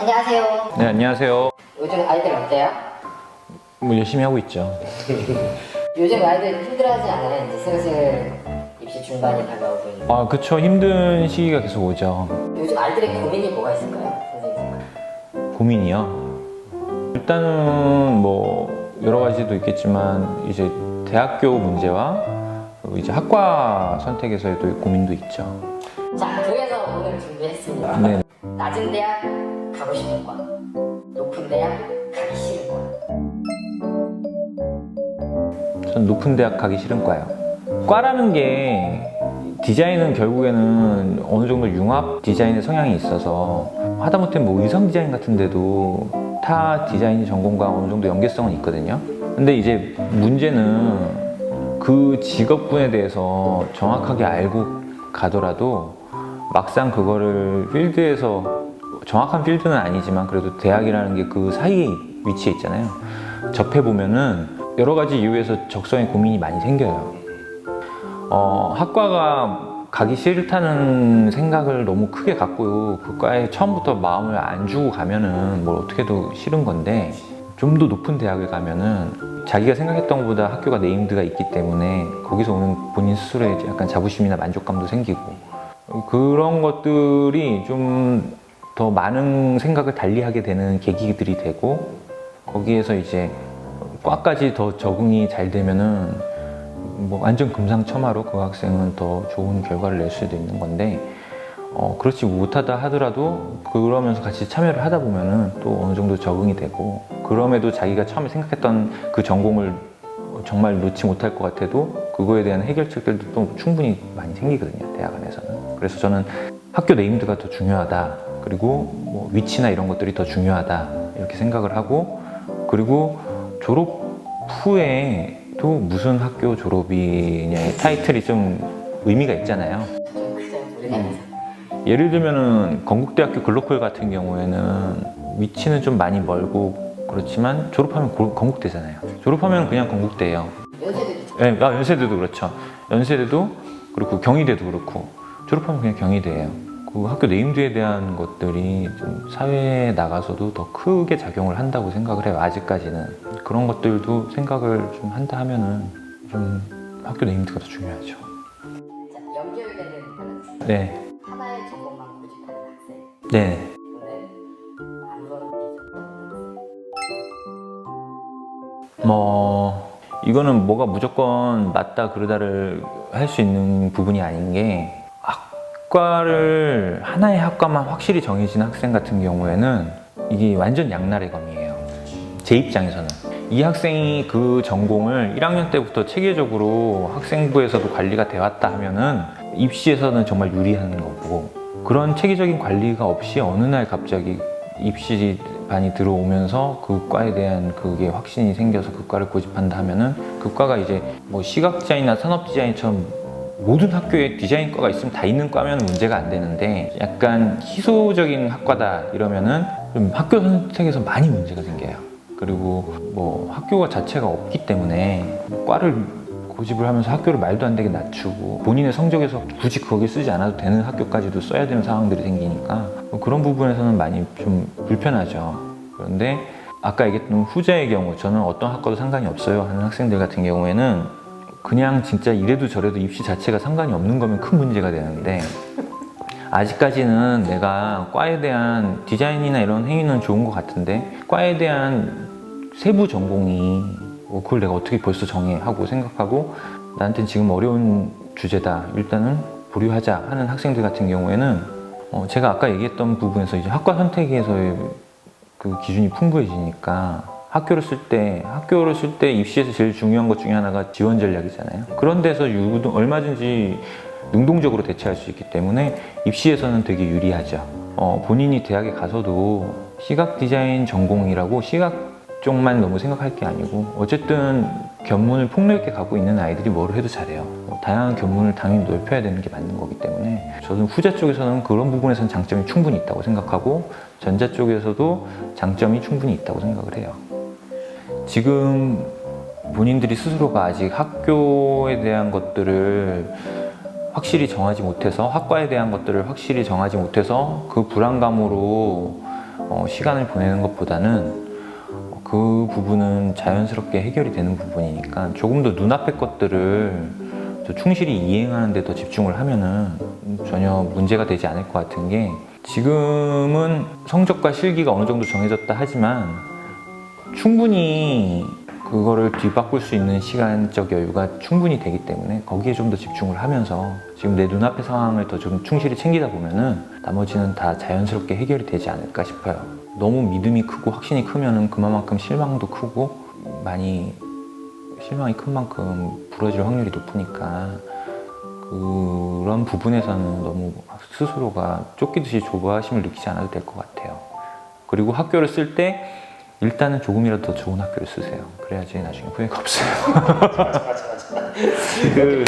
안녕하세요. 네, 안녕하세요. 요즘 아이들 어때요? 뭐 열심히 하고 있죠. 요즘 아이들 힘들어하지 않아요? 이제 슬슬 입시 중반이 다가오고 있는. 아, 그쵸. 힘든 시기가 계속 오죠. 요즘 아이들의 고민이 뭐가 있을까요? 선생님. 고민이요. 일단은 뭐 여러 가지도 있겠지만 이제 대학교 문제와 그리고 이제 학과 선택에서의 또 고민도 있죠. 자, 그래서 오늘 준비했습니다. 네. 낮은 대학 가고 싶은 과, 높은 대학 가기 싫은 과. 전 높은 대학 가기 싫은 과요. 과라는 게 디자인은 결국에는 어느 정도 융합 디자인의 성향이 있어서 하다못해 뭐 의상 디자인 같은 데도 타 디자인 전공과 어느 정도 연계성은 있거든요. 근데 이제 문제는 그 직업군에 대해서 정확하게 알고 가더라도 막상 그거를 필드에서 정확한 필드는 아니지만 그래도 대학이라는 게 그 사이에 위치해 있잖아요. 접해 보면은 여러 가지 이유에서 적성에 고민이 많이 생겨요. 어, 학과가 가기 싫다는 생각을 너무 크게 갖고 그 과에 처음부터 마음을 안 주고 가면은 뭘 어떻게 해도 싫은 건데 좀 더 높은 대학을 가면은 자기가 생각했던 것보다 학교가 네임드가 있기 때문에 거기서 오는 본인 스스로의 약간 자부심이나 만족감도 생기고 그런 것들이 좀 더 많은 생각을 달리하게 되는 계기들이 되고 거기에서 이제 과까지 더 적응이 잘 되면은 뭐 완전 금상첨화로 그 학생은 더 좋은 결과를 낼 수도 있는 건데 어, 그렇지 못하다 하더라도 그러면서 같이 참여를 하다 보면은 또 어느 정도 적응이 되고 그럼에도 자기가 처음에 생각했던 그 전공을 정말 놓지 못할 것 같아도 그거에 대한 해결책들도 또 충분히 많이 생기거든요 대학 안에서는. 그래서 저는 학교 네임드가 더 중요하다 그리고 뭐 위치나 이런 것들이 더 중요하다 이렇게 생각을 하고 그리고 졸업 후에도 무슨 학교 졸업이냐의 타이틀이 좀 의미가 있잖아요. 안에서. 예를 들면은 건국대학교 글로컬 같은 경우에는 위치는 좀 많이 멀고 그렇지만 졸업하면 고- 건국대잖아요. 졸업하면 그냥 건국대예요. 있죠. 예, 아, 연세대도 그렇죠. 연세대도 그렇고 경희대도 그렇고 졸업하면 그냥 경희대예요. 그 학교 네임드에 대한 것들이 좀 사회에 나가서도 더 크게 작용을 한다고 생각을 해요. 아직까지는 그런 것들도 생각을 좀 한다 하면은 좀 학교 네임드가 더 중요하죠. 자, 연결되는. 네, 하나의 전공만 고집하는 학생. 네. 뭐 이거는 뭐가 무조건 맞다 그러다를 할 수 있는 부분이 아닌 게 학과를 하나의 학과만 확실히 정해진 학생 같은 경우에는 이게 완전 양날의 검이에요. 제 입장에서는 이 학생이 그 전공을 1학년 때부터 체계적으로 학생부에서도 관리가 되었다 하면은 입시에서는 정말 유리한 거고 그런 체계적인 관리가 없이 어느 날 갑자기 입시 반이 들어오면서 그 과에 대한 그게 확신이 생겨서 그 과를 고집한다 하면은 그 과가 이제 뭐 시각 디자인이나 산업 디자인처럼 모든 학교에 디자인과가 있으면 다 있는 과면 문제가 안 되는데 약간 희소적인 학과다 이러면은 좀 학교 선택에서 많이 문제가 생겨요. 그리고 뭐 학교가 자체가 없기 때문에 과를 고집을 하면서 학교를 말도 안 되게 낮추고 본인의 성적에서 굳이 거기 쓰지 않아도 되는 학교까지도 써야 되는 상황들이 생기니까 뭐 그런 부분에서는 많이 좀 불편하죠. 그런데 아까 얘기했던 후자의 경우 저는 어떤 학과도 상관이 없어요 하는 학생들 같은 경우에는 그냥 진짜 이래도 저래도 입시 자체가 상관이 없는 거면 큰 문제가 되는데 아직까지는 내가 과에 대한 디자인이나 이런 행위는 좋은 것 같은데 과에 대한 세부 전공이 뭐 그걸 내가 어떻게 벌써 정해 하고 생각하고 나한테는 지금 어려운 주제다. 일단은 보류하자 하는 학생들 같은 경우에는 어 제가 아까 얘기했던 부분에서 이제 학과 선택에서의 그 기준이 풍부해지니까 학교를 쓸 때 학교를 쓸 때 입시에서 제일 중요한 것 중에 하나가 지원 전략이잖아요. 그런 데서 유동 얼마든지 능동적으로 대처할 수 있기 때문에 입시에서는 되게 유리하죠. 어, 본인이 대학에 가서도 시각 디자인 전공이라고 시각 쪽만 너무 생각할 게 아니고 어쨌든 견문을 폭넓게 갖고 있는 아이들이 뭘 해도 잘해요. 뭐 다양한 견문을 당연히 넓혀야 되는 게 맞는 거기 때문에 저는 후자 쪽에서는 그런 부분에서는 장점이 충분히 있다고 생각하고 전자 쪽에서도 장점이 충분히 있다고 생각을 해요. 지금 본인들이 스스로가 아직 학교에 대한 것들을 확실히 정하지 못해서 학과에 대한 것들을 확실히 정하지 못해서 그 불안감으로 어, 시간을 보내는 것보다는 어, 그 부분은 자연스럽게 해결이 되는 부분이니까 조금 더 눈앞의 것들을 더 충실히 이행하는 데 더 집중을 하면은 전혀 문제가 되지 않을 것 같은 게 지금은 성적과 실기가 어느 정도 정해졌다 하지만 충분히 그거를 뒤바꿀 수 있는 시간적 여유가 충분히 되기 때문에 거기에 좀 더 집중을 하면서 지금 내 눈앞의 상황을 더 좀 충실히 챙기다 보면은 나머지는 다 자연스럽게 해결이 되지 않을까 싶어요. 너무 믿음이 크고 확신이 크면은 그만큼 실망도 크고 많이 실망이 큰 만큼 부러질 확률이 높으니까 그런 부분에서는 너무 스스로가 쫓기듯이 조바심을 느끼지 않아도 될 것 같아요. 그리고 학교를 쓸때 일단은 조금이라도 더 좋은 학교를 쓰세요. 그래야지 나중에 후회가 없어요. 맞아 맞아 맞아. 그,